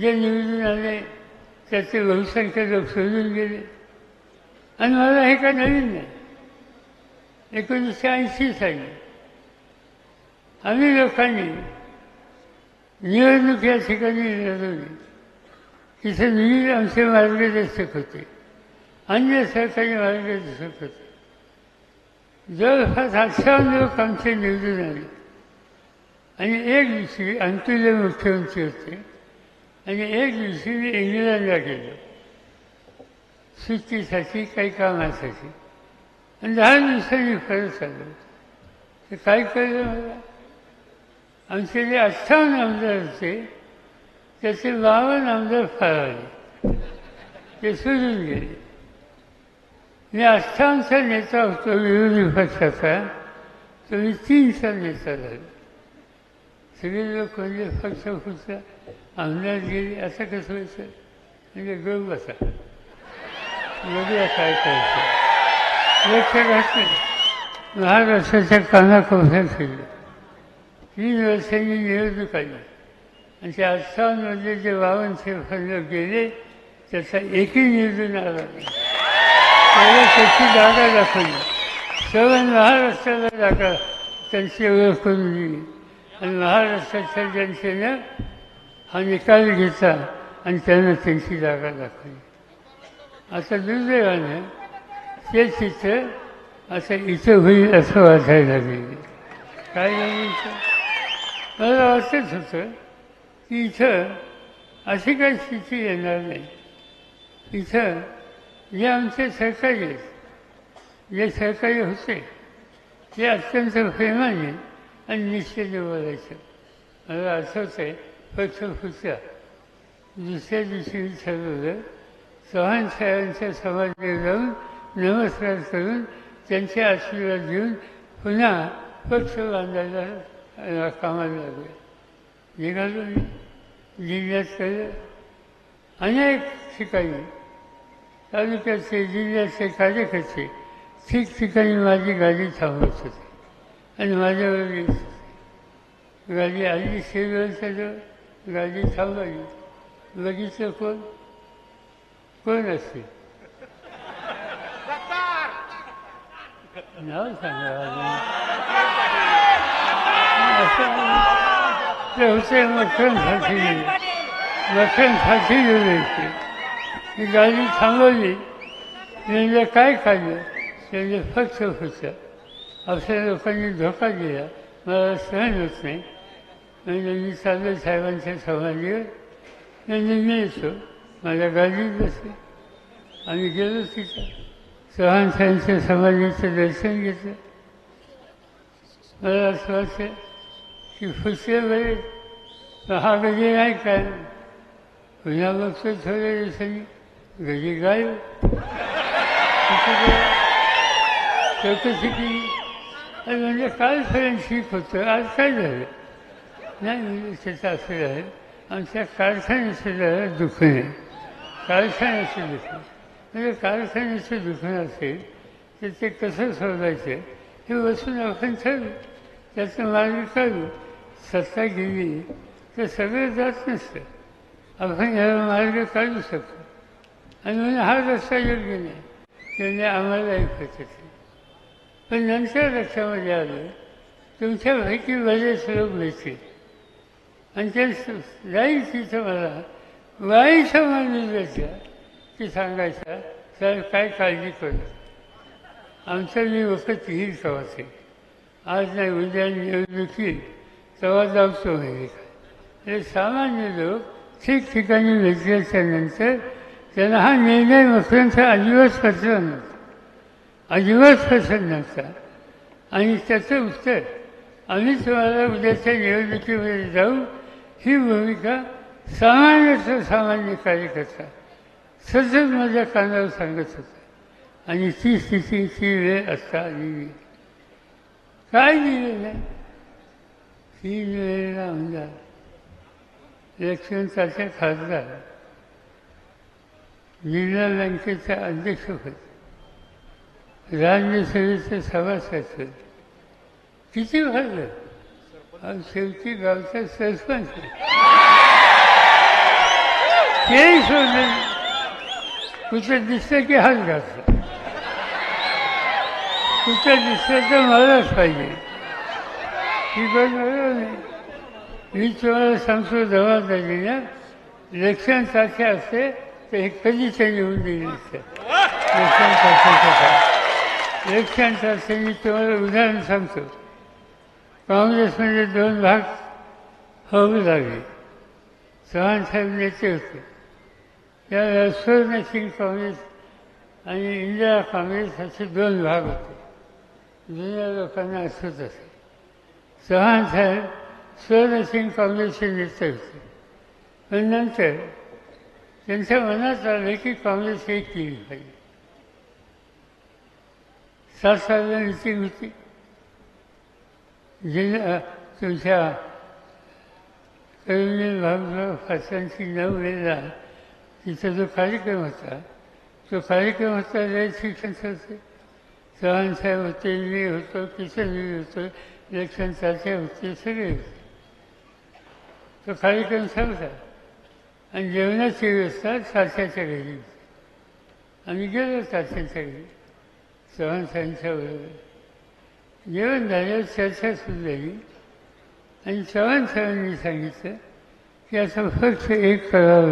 जे निवडून आले त्याचे बहुसंख्य लोक सोडून गेले. आणि मला हे काय नवीन नाही. एकोणीसशे ऐंशी साली आम्ही लोकांनी निवडणूक या ठिकाणी लढवली. तिथे विविध आमचे मार्गदर्शक होते. अन्य सरकारी मार्गदर्शक होते. जवळपास अठ्ठावन्न लोक आमचे निवडून आले. आणि एक दिवशी अंतुले मुख्यमंत्री होते. आणि एक दिवशी मी इंग्लंडला गेलो. सुट्टीसाठी काही कामासाठी. आणि दहा दिवसांनी परत आलो तर काय कळलं मला? आमचे जे अठ्ठावन्न आमदार होते. त्याचे बावन्न आमदार फरावले ते सोडून गेले. मी अठ्ठावन्नचा नेता होतो विरोधी पक्षाचा. तर मी तीनचा नेता झालो. सगळे लोक म्हणजे फक्त फुटला आमदार गेली असं कसं व्हायचं? म्हणजे गप बसा बघूया काय करायचं? लक्ष घातलं महाराष्ट्राच्या कानाकोपऱ्यात फिरलं तीन वर्षांनी निवडणूक आली. आणि ते अठ्ठावन्नमध्ये जे बावन फंड गेले त्याचा एकही निवडून आला नाही. त्याला त्याची जागा दाखवली. सर्व महाराष्ट्राला जागा त्यांची ओळख करून दिली. आणि महाराष्ट्राच्या जनतेनं हा निकाल घेतला आणि त्यांना त्यांची जागा दाखवली. आता दुर्दैवानं ते चित्र असं इथं होईल असं वाचायला लागले काय इथं मला वाटत होतं की इथं अशी काही स्थिती येणार नाही. इथं जे आमचे सहकारी आहेत जे सहकारी होते ते अत्यंत प्रेमाने आणि निश्चित बोलायचं मला आठवतं आहे. पक्ष दुसऱ्या दिवशी ठरवलं चव्हाण साहेबांच्या समाजात जाऊन नमस्कार करून त्यांचे आशीर्वाद घेऊन पुन्हा पक्ष बांधायला कामाला लागले. निघालो मी. जिल्ह्यात केलं अनेक ठिकाणी. तालुक्याचे जिल्ह्याचे कार्यकर्ते ठिकठिकाणी माझी गाडी थांबवत होती. आणि माझ्या वेळी गाडी आली शेवटच्या जवळ गाडी थांबली लगेच कोण? कोण असते नाव सांगा ते होते मखनसाठी गेले. मखन फाशी गेले होते ही गाडी थांबवली. म्हणजे काय खाल्लं? म्हणजे फक्त होतं अशा लोकांनी धोका दिला मला सहन होत नाही म्हणजे मी चाललो साहेबांच्या समाधीवर म्हणजे मी येतो माझ्या गाडीत बसले आम्ही गेलो तिथं चव्हाण साहेबांच्या समाधीचं दर्शन घेतलं मला असं वाटतं की फुसले बरे हा गजी नाही काय पुन्हा बघतो थोड्या दिवसांनी गजी गायब चौकशी केली आणि म्हणजे कालपर्यंत ठीक होतं आज काय झालं नाही म्हणजे त्याचं असं झालं आमच्या कारखान्याचं जरा दुखणे कारखान्याचं दुखणं म्हणजे कारखान्याचं दुखणं असेल तर ते कसं सोडायचं हे बसून आपण ठरवू त्याचं मार्ग काढू सत्ता गेली तर सगळं जात नसतं आपण ह्याला मार्ग काढू शकतो आणि म्हणजे हा रस्ता योग्य नाही त्याने आम्हाला ऐकत होते पण नंतर लक्षामध्ये आलं तुमच्या तुमच्यापैकी बरेच लोक भेटतील आणि ते जाईल तिथं मला वाई समजून भेटला की सांगायचा तर काय काळजी करू आमचं मी वखत येईल तेव्हा आज नाही उद्या निवडणूक तेव्हा जाऊतो म्हणजे काय हे सामान्य लोक ठिकठिकाणी भेटल्याच्या नंतर त्यांना हा निर्णय मुख्यमंत्री अजिबात पत्र नव्हता अजिबात पसंत नसतात आणि त्याचं उत्तर आम्ही तुम्हाला उद्याच्या निवडणुकीमध्ये जाऊ ही भूमिका सामान्याचं सामान्य कार्यकर्ता सतत माझ्या कानावर सांगत होता. आणि ती स्थिती ती वेळ असता आली काय दिलेलं आहे तीन वेळेला आमदार लक्ष्मणताच्या खासदार जिल्हा बँकेचे अध्यक्ष होते. राज्यसभेचे सभासद होते किती भरलं आणि शेवटी गावचा सरपंच ते सोडलं कुठं दिसलं की हात घातला कुठं दिसलं तर मलाच पाहिजे. ही गोष्ट नाही मी तुम्हाला सांगतो जबाबदारी ना. इलेक्शन सारखे असते तर हे कधी त्यांनी होऊन दिले नसते इलेक्शन सारखे. इलेक्शन सारखे मी तुम्हाला उदाहरण सांगतो काँग्रेसमध्ये म्हणजे दोन भाग होऊ लागले. चव्हाणसाहेब नेते होते. त्यावेळेला सुवर्ण सिंग काँग्रेस आणि इंदिरा काँग्रेस असे दोन भाग होते. जुन्या लोकांना असत असे चव्हाणसाहेब सुवर्णसिंग काँग्रेसचे नेते होते. पण नंतर त्यांच्या मनात आलं की काँग्रेस एक केली पाहिजे सात साला मिटिंग होती जिल्हा तुमच्या करुणी भागराव नऊ वेळेला तिचा जो कार्यक्रम होता तो कार्यक्रम होता लय शिक्षण होते चव्हाण साहेब होते मी होतो किशन होतो इलेक्शन चाचे होते सगळे होते. तो कार्यक्रम सांगता आणि जेवणाची व्यवस्था सारख्याच्या घरी होती. आम्ही गेलो सारख्याच्या घरी. चव्हाण साहेबांच्या बरोबर जेवण झाल्यावर चर्चा सुरू झाली आणि चव्हाण साहेबांनी सांगितलं की असं फक्त एक करावं